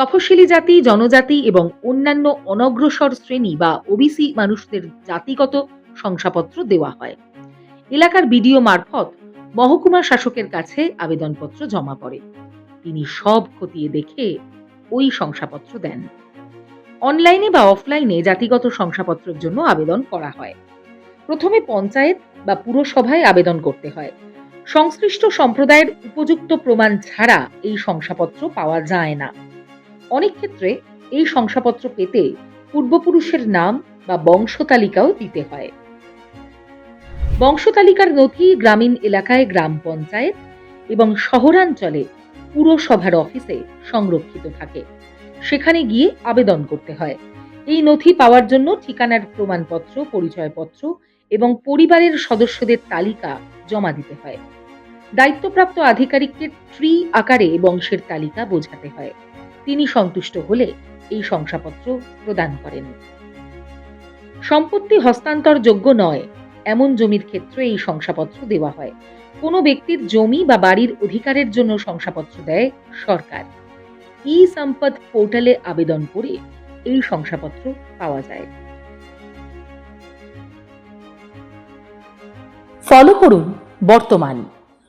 তফসিলি জাতি, জনজাতি এবং অন্যান্য অনগ্রসর শ্রেণি বা ওবিসি মানুষদের জাতিগত শংসাপত্র দেওয়া হয়। এলাকার বিডিও মারফত মহকুমা শাসকের কাছে আবেদনপত্র জমা পড়ে। তিনি সব খতিয়ে দেখে ওই শংসাপত্র দেন। অনলাইনে বা অফলাইনে জাতিগত শংসাপত্রের জন্য আবেদন করা হয়। প্রথমে পঞ্চায়েত বা পুরসভায় আবেদন করতে হয়। সংশ্লিষ্ট সম্প্রদায়ের উপযুক্ত প্রমাণ ছাড়া এই শংসাপত্র পাওয়া যায় না। অনেক ক্ষেত্রে এই শংসাপত্র পেতে পূর্বপুরুষের নাম বা বংশতালিকাও দিতে হয়। বংশতালিকার নথি গ্রামীণ এলাকায় গ্রাম পঞ্চায়েত এবং শহরাঞ্চলে পুরসভার অফিসে সংরক্ষিত থাকে। সেখানে গিয়ে আবেদন করতে হয়। এই নথি পাওয়ার জন্য ঠিকানার প্রমাণপত্র, পরিচয়পত্র এবং পরিবারের সদস্যদের তালিকা জমা দিতে হয়। দায়িত্বপ্রাপ্ত আধিকারিককে ট্রি আকারে বংশের তালিকা বোঝাতে হয়। তিনি সন্তুষ্ট হলে এই শংসাপত্র প্রদান করেন। সম্পত্তি হস্তান্তরযোগ্য নয়, এমন জমির ক্ষেত্রে এই শংসাপত্র দেওয়া হয়। কোনো ব্যক্তির জমি বা বাড়ির অধিকারের জন্য শংসাপত্র দেয় সরকার। ই সম্পদ পোর্টালে আবেদন করে এই শংসাপত্র পাওয়া যায়। ফলো করুন বর্তমান।